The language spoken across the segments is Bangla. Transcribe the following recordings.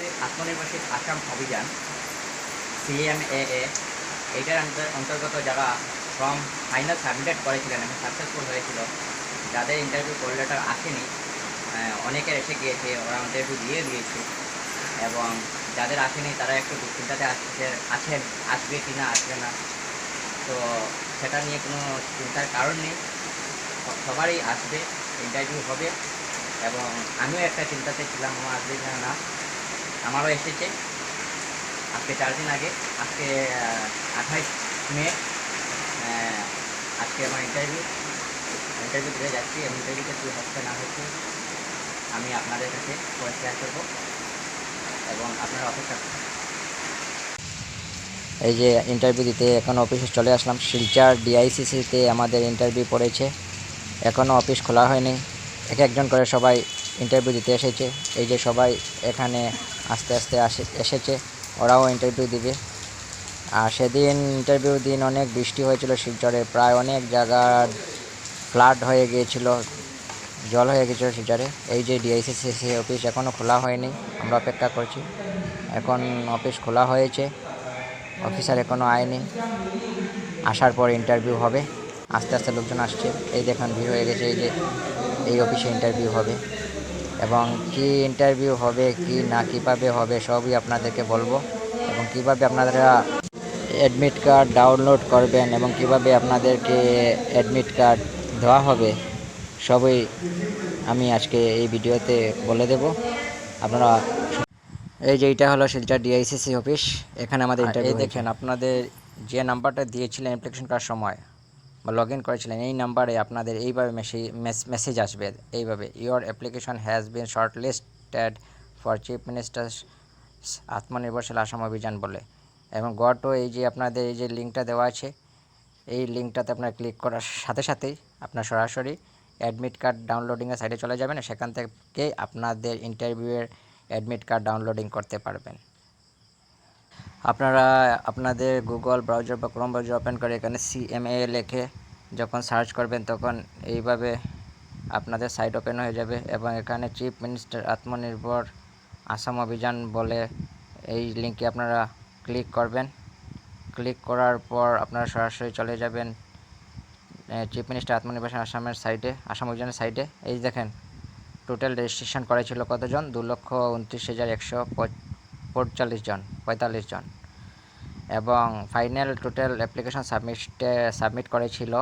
হচ্ছে আত্মনির্ভরশীল আসাম অভিযান সিএমএএ এইটার অন্তর- অন্তর্গত যারা ফর্ম ফাইনাল সাবমিটেড করেছিলেন এবং সাকসেসফুল হয়েছিল, যাদের ইন্টারভিউ কল আসেনি অনেকের এসে গিয়েছে, ওরা ইন্টারভিউ দিয়ে দিয়েছে এবং যাদের আসেনি, তারা একটু দুশ্চিন্তাতে আসছে, আছেন, আসবে কি না, আসবে না। তো সেটা নিয়ে কোনো চিন্তার কারণ নেই। সবারই আসবে ইন্টারভিউ হবে এবং আমিও একটা চিন্তাতে ছিলাম, আমার আসবে কি না। আমারও এসেছে। আজকে চার দিন আগে, আজকে আঠাইশ মে আজকে আমার ইন্টারভিউ ইন্টারভিউ দিতে যাচ্ছি, এবং ইন্টারভিউতে কী হচ্ছে না হচ্ছে আমি আপনাদের কাছে পরে শেয়ার করব এবং আপনারা অপেক্ষা এই যে ইন্টারভিউ দিতে এখন অফিসে চলে আসলাম। শিলচার ডিআইসিসিতে আমাদের ইন্টারভিউ পড়েছে। এখনও অফিস খোলা হয়নি। এক একজন করে সবাই ইন্টারভিউ দিতে এসেছে। এই যে সবাই এখানে আস্তে আস্তে আসে, এসেছে, ওরাও ইন্টারভিউ দিবে। আর সেদিন ইন্টারভিউ দিন অনেক বৃষ্টি হয়েছিল শিলচরে, প্রায় অনেক জায়গা ফ্লাড হয়ে গিয়েছিল, জল হয়ে গেছিল শিলচরে। এই যে ডিআইসিসি অফিস এখনও খোলা হয়নি, আমরা অপেক্ষা করছি। এখন অফিস খোলা হয়েছে অফিসার এখনও আয়নি। আসার পর ইন্টারভিউ হবে, আস্তে আস্তে লোকজন আসছে। এই দেখুন, ভিড় হয়ে গেছে, এই যে, এই অফিসে ইন্টারভিউ হবে। এবং কি ইন্টারভিউ হবে কি না কীভাবে হবে সবই আপনাদেরকে বলব। এবং কীভাবে আপনারা অ্যাডমিট কার্ড ডাউনলোড করবেন এবং কীভাবে আপনাদেরকে অ্যাডমিট কার্ড দেওয়া হবে সবই আমি আজকে এই ভিডিওতে বলে দেব। আপনারা এই যে এটা হলো শিলচর ডিআইসিসি অফিস এখানে আমাদের ইন্টারভিউ দেখেন আপনাদের যে নাম্বারটা দিয়েছিলেন অ্যাপ্লিকেশন করার সময় বা লগ ইন করেছিলেন, এই নাম্বারে আপনাদের এইভাবে মেসেজ আসবে। এইভাবে your application has been shortlisted for chief minister আত্মনির্ভরশীল আসাম অভিযান বলে। এবং গত এই যে আপনাদের এই যে লিঙ্কটা দেওয়া আছে, এই লিঙ্কটাতে আপনার ক্লিক করার সাথে সাথেই আপনার সরাসরি অ্যাডমিট কার্ড ডাউনলোডিংয়ের সাইডে চলে যাবেন। সেখান থেকে আপনাদের ইন্টারভিউয়ের অ্যাডমিট কার্ড ডাউনলোডিং করতে পারবেন। আপনারা আপনাদের গুগল ব্রাউজার বা ক্রোম ব্রাউজার ওপেন করে এখানে সিএমএ লিখে যখন সার্চ করবেন তখন এইভাবে আপনাদের সাইট ওপেন হয়ে যাবে এবং এখানে চিফ মিনিস্টার আত্মনির্ভর আসাম অভিযান বলে এই লিঙ্কে আপনারা ক্লিক করবেন। ক্লিক করার পর আপনারা সরাসরি চলে যাবেন চিফ মিনিস্টার আত্মনির্ভর আসামের সাইটে আসাম অভিযানের সাইটে এই দেখেন টোটাল রেজিস্ট্রেশন করেছিল কতজন? দু লক্ষ উনত্রিশ হাজার একশো পঁয়তাল্লিশ জন পঁয়তাল্লিশ জন। এবং ফাইনাল টোটাল অ্যাপ্লিকেশন সাবমিটে সাবমিট করেছিল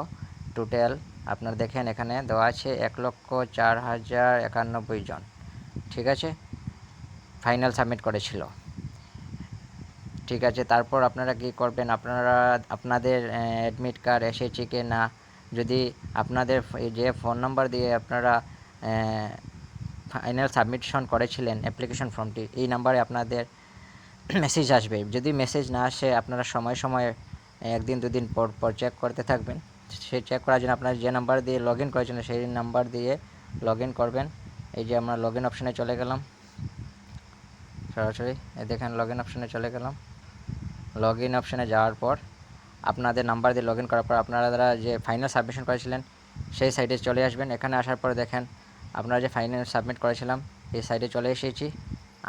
টোটাল আপনারা দেখেন এখানে দেওয়া আছে এক লক্ষ চার হাজার একানব্বই জন, ঠিক আছে? ফাইনাল সাবমিট করেছিল। ঠিক আছে, তারপর আপনারা কি করবেন? আপনারা, আপনাদের অ্যাডমিট কার্ড এসেছে কি না যদি আপনাদের যে ফোন নাম্বার দিয়ে আপনারা ফাইনাল সাবমিশন করেছিলেন অ্যাপ্লিকেশন ফর্মটি, এই নাম্বারে আপনাদের মেসেজ আসবে। যদি মেসেজ না আসে, আপনারা সময় সময় একদিন দুদিন পর পর চেক করতে থাকবেন। সে চেক করার জন্য আপনারা যে নাম্বার দিয়ে লগ ইন করেছিলেন, সেই নাম্বার দিয়ে লগ ইন করবেন। এই যে আমরা লগ ইন অপশানে চলে গেলাম। সরাসরি দেখেন লগ ইন অপশানে চলে গেলাম। লগ ইন অপশানে যাওয়ার পর আপনাদের নাম্বার দিয়ে লগ ইন করার পর আপনারা যে ফাইনাল সাবমিশন করেছিলেন, সেই সাইটে চলে আসবেন। এখানে আসার পর দেখেন আপনারা যে ফাইনাল সাবমিট করেছিলাম, এই সাইটে চলে এসেছি।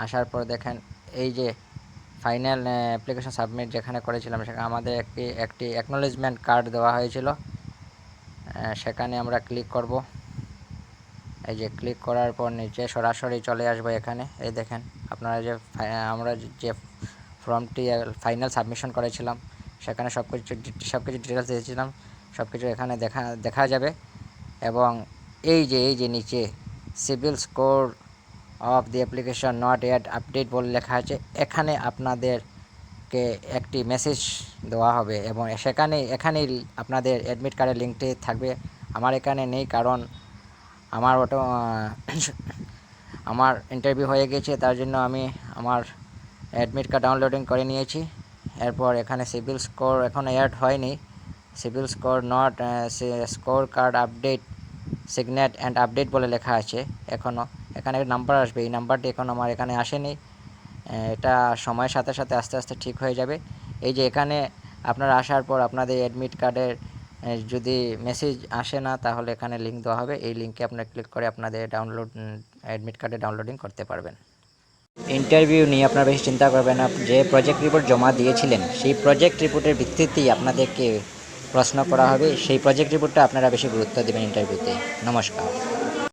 আসার পর দেখেন, এই যে ফাইনাল অ্যাপ্লিকেশন সাবমিট যেখানে করেছিলাম, সেখানে আমাদের একটি একটি অ্যাকনোলেজমেন্ট কার্ড দেওয়া হয়েছিল। সেখানে আমরা ক্লিক করব। এই যে ক্লিক করার পর নিচে সরাসরি চলে আসব এখানে। এই দেখেন, আপনারা যে আমরা যে ফর্মটি ফাইনাল সাবমিশন করেছিলাম, সেখানে সব কিছু সব কিছু ডিটেলস দিয়েছিলাম সব কিছু এখানে দেখা দেখা যাবে। এবং এই যে এই যে নিচে CIBIL score of the application not yet update বলে লেখা আছে। এখানে আপনাদেরকে একটি মেসেজ দেওয়া হবে এবং সেখানে এখানেই আপনাদের অ্যাডমিট কার্ডের লিঙ্কটি থাকবে। আমার এখানে নেই কারণ আমার আহ, আমার ইন্টারভিউ হয়ে গেছে তার জন্য আমি আমার অ্যাডমিট কার্ড ডাউনলোডিং করে নিয়েছি। এরপর এখানে সিভিল স্কোর এখন অ্যাড হয়নি। CIBIL score not score card update signet and update বলে লেখা আছে এখনও এখানে নাম্বার আসবে। এই নাম্বারটি এখন আমার এখানে আসেনি। এটা সময়ের সাথে সাথে আস্তে আস্তে ঠিক হয়ে যাবে। এই যে এখানে আপনারা আসার পর আপনাদের অ্যাডমিট কার্ডের যদি মেসেজ আসে না, তাহলে এখানে লিঙ্ক দেওয়া হবে। এই লিঙ্কে আপনারা ক্লিক করে আপনাদের ডাউনলোড অ্যাডমিট কার্ডে ডাউনলোডিং করতে পারবেন। ইন্টারভিউ নিয়ে আপনারা বেশি চিন্তা করবেন যে প্রজেক্ট রিপোর্ট জমা দিয়েছিলেন, সেই প্রজেক্ট রিপোর্টের ভিত্তিতেই আপনাদেরকে প্রশ্ন করা হবে। সেই প্রজেক্ট রিপোর্টটা আপনারা বেশি গুরুত্ব দেবেন ইন্টারভিউতে নমস্কার।